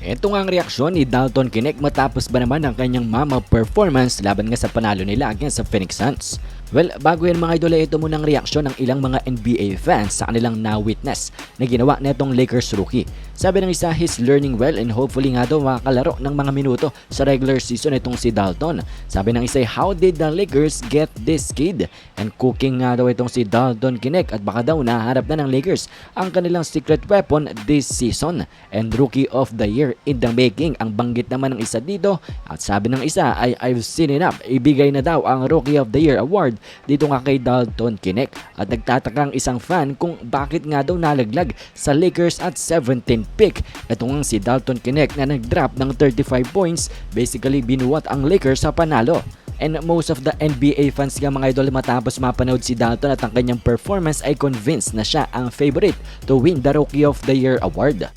Ito nga ang reaksyon ni Dalton Kinect matapos ba naman ang kanyang mama performance laban nga sa panalo nila against sa Phoenix Suns. Well, bago yan mga idol, ito muna ang reaksyon ng ilang mga NBA fans sa kanilang na-witness na ginawa netong Lakers rookie. Sabi ng isa, he's learning well and hopefully nga daw makakalaro ng mga minuto sa regular season itong si Dalton. Sabi ng isa, how did the Lakers get this kid? And cooking nga daw itong si Dalton Kinect at baka daw naharap na ng Lakers ang kanilang secret weapon this season. And rookie of the year in the making ang banggit naman ng isa dito at sabi ng isa ay I've seen enough. Ibigay na daw ang rookie of the year award dito nga kay Dalton Kinect at nagtataka ang isang fan kung bakit nga daw nalaglag sa Lakers at 17 pick. Ito nga si Dalton Kinect na nag-drop ng 35 points basically binuwat ang Lakers sa panalo. And most of the NBA fans nga mga idol matapos mapanood si Dalton at ang kanyang performance ay convinced na siya ang favorite to win the Rookie of the Year award.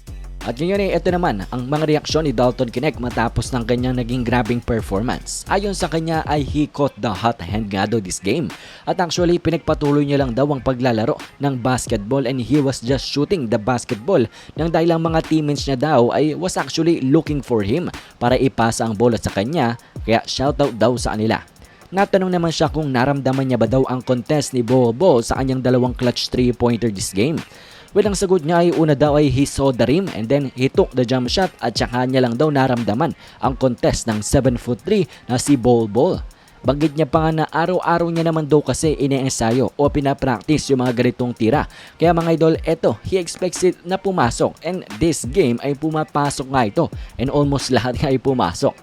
At ngayon ay ito naman ang mga reaksyon ni Dalton Kinect matapos ng kanyang naging grabbing performance. Ayon sa kanya ay he caught the hot hand nga daw this game. At actually pinagpatuloy niya lang daw ang paglalaro ng basketball and he was just shooting the basketball nang dahil ang mga teammates niya daw ay was actually looking for him para ipasa ang bola sa kanya kaya shoutout daw sa kanila. Natanong naman siya kung naramdaman niya ba daw ang contest ni Bobo sa kanyang dalawang clutch 3-pointer this game. Well, ang sagot niya ay una daw ay he saw the rim and then he took the jump shot at saka niya lang daw naramdaman ang contest ng 7'3 na si Bol Bol. Banggit niya pa nga na araw-araw niya naman daw kasi ine-ensayo o pinapractice yung mga ganitong tira. Kaya mga idol, eto, he expects it na pumasok and this game ay pumapasok nga ito and almost lahat nga ay pumasok.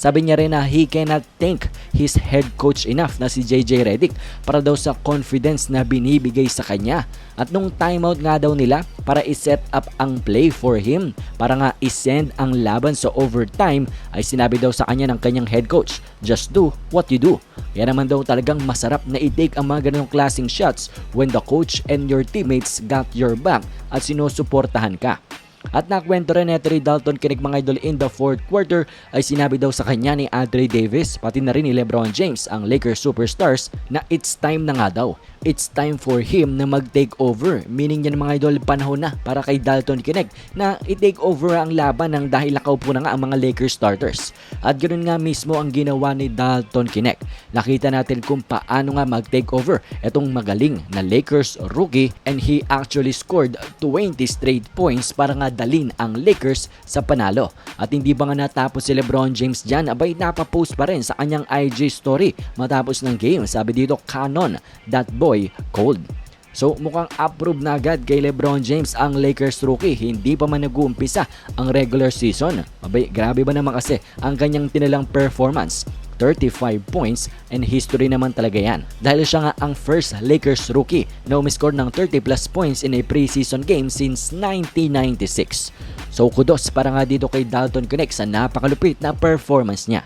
Sabi niya rin na he cannot thank his head coach enough na si JJ Redick para daw sa confidence na binibigay sa kanya. At nung timeout nga daw nila para i-set up ang play for him para nga i-send ang laban sa overtime ay sinabi daw sa kanya ng kanyang head coach, just do what you do. Kaya naman daw talagang masarap na i-take ang mga ganitong klaseng shots when the coach and your teammates got your back at sinusuportahan ka. At nakwento rin neto ni Dalton Kinect mga idol in the fourth quarter ay sinabi daw sa kanya ni Andre Davis pati na rin ni Lebron James ang Lakers superstars na it's time na nga daw. It's time for him na mag-take over. Meaning yan mga idol panahon na para kay Dalton Kinect na i-take over ang laban ng dahil nakaupo na nga ang mga Lakers starters. At ganoon nga mismo ang ginawa ni Dalton Kinect. Nakita natin kung paano nga mag-take over itong magaling na Lakers rookie and he actually scored 20 straight points para nga dalin ang Lakers sa panalo. At hindi ba nga natapos si Lebron James dyan, abay napapost pa rin sa kanyang IG story matapos ng game. Sabi dito, Canon, that boy, cold. So mukhang approve na agad kay Lebron James ang Lakers rookie. Hindi pa man nag-uumpisa ang regular season. Abay, grabe ba naman kasi ang kanyang tinalang performance. 35 points and history naman talaga yan. Dahil siya nga ang first Lakers rookie na umiscore ng 30 plus points in a preseason game since 1996. So kudos para nga dito kay Dalton Connect sa napakalupit na performance niya.